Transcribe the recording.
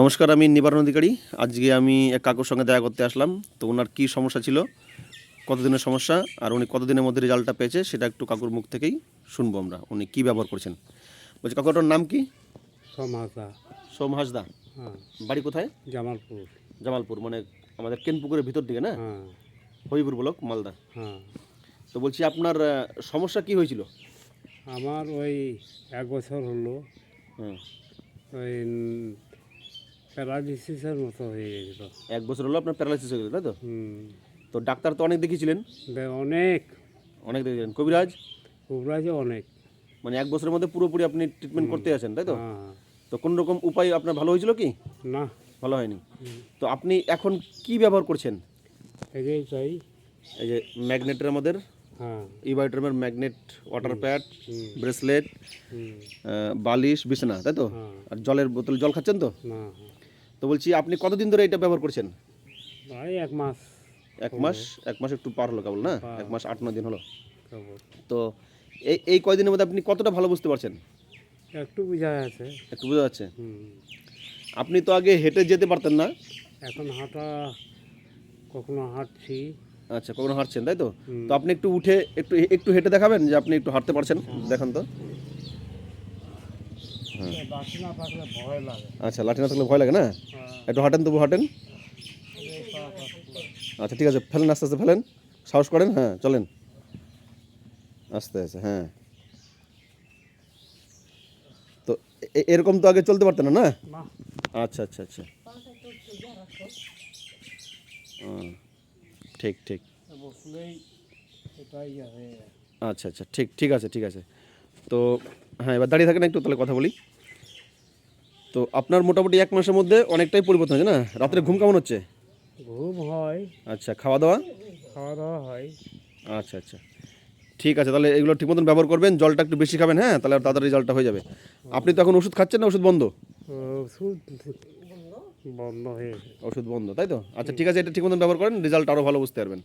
নমস্কার আমি নিবারণ অধিকারী। আজকে আমি এক কাকুর সঙ্গে দেখা করতে আসলাম। তো ওনার কী সমস্যা ছিল কতদিনের সমস্যা আর উনি কতদিনের মধ্যে রেজাল্টটা পেয়েছে সেটা একটু কাকুর মুখ থেকেই শুনব আমরা উনি কী ব্যবহার করছেন। বলছি কাকুটার নাম কি? সমাজা সোম হাসদা। হ্যাঁ। বাড়ি কোথায়? জামালপুর। জামালপুর মানে আমাদের কেনপুকুরের ভিতর দিকে না? হ্যাঁ। হবিপুর ব্লক মালদা। হ্যাঁ। তো বলছি আপনার সমস্যা কি হয়েছিল? আমার ওই এক বছর হলো। ওই প্যারালিসিসের মতো হয়ে গেছিল এক বছর হলো আপনার প্যারালাইসিস হয়ে গেছে তাই তো? তো ডাক্তার তো অনেক দেখিয়েছিলেন? অনেক। অনেক দেখিয়েছিলেন। কবিরাজ? কুবরাজে অনেক। মানে এক বছরের মধ্যে পুরোপুরি আপনি ট্রিটমেন্ট করতে আছেন তাই তো? হ্যাঁ। তো কোন রকম উপায় আপনার ভালো হয়েছিল কি? না। ভালো হয়নি। তো আপনি এখন কি ব্যবহার করছেন? এগেই চাই এই যে ম্যাগনেটের আমাদের হ্যাঁ। ম্যাগনেট ওয়াটার প্যাড ব্রেসলেট বালিশ বিছানা তাই তো? হ্যাঁ। আর জলের বোতল জল খাচ্ছেন তো? তো বলছি আপনি কতদিন ধরে এটা ব্যবহার করছেন? এক মাস। এক মাস? এক মাস একটু পার হলো কেবল না? এক মাস আট নয় দিন হলো। তো এই এই কয়দিনের মধ্যে আপনি কতটা ভালো বুঝতে পারছেন? একটু বোঝা আছে একটু বোঝা যাচ্ছে? আপনি তো আগে হেঁটে যেতে পারতেন না? এখন হাঁটা কখনো হাঁটছি। আচ্ছা কখনো হাঁটছেন তাই তো? তো আপনি একটু উঠে একটু একটু হেঁটে দেখাবেন যে আপনি একটু হাঁটতে পারছেন? দেখান তো বাসি না থাকলে ভয় লাগে আচ্ছা লাঠি না থাকলে ভয় লাগে না? হ্যাঁ। একটু হাঁটেন তবু হাঁটেন। আচ্ছা ঠিক আছে ফেলেন আস্তে আস্তে ফেলেন। সাহস করেন হ্যাঁ চলেন। আস্তে আস্তে হ্যাঁ। তো এরকম তো আগে চলতে পারতেন না আচ্ছা আচ্ছা আচ্ছা। ঠিক ঠিক। আচ্ছা আচ্ছা ঠিক ঠিক আছে ঠিক আছে। তো হ্যাঁ এবার দাঁড়িয়ে থাকেন একটু তাহলে কথা বলি। তো আপনার মোটামুটি এক মাসের মধ্যে অনেকটাই পরিবর্তন হয়েছে না? রাত্রে ঘুম কেমন হচ্ছে? ঘুম হয়। আচ্ছা খাওয়া দাওয়া খাওয়া দাওয়া হয়। আচ্ছা আচ্ছা। ঠিক আছে তাহলে এগুলো ঠিক মতন ব্যবহার করবেন জলটা একটু বেশি খাবেন হ্যাঁ? তাহলে তাড়াতাড়ি রেজাল্টটা হয়ে যাবে। আপনি তো এখন ওষুধ খাচ্ছেন না ওষুধ বন্ধ? ওষুধ বন্ধ হয়ে ওষুধ বন্ধ তাই তো? আচ্ছা ঠিক আছে এটা ঠিক মতন ব্যবহার করেন রেজাল্ট আরও ভালো বুঝতে পারবেন।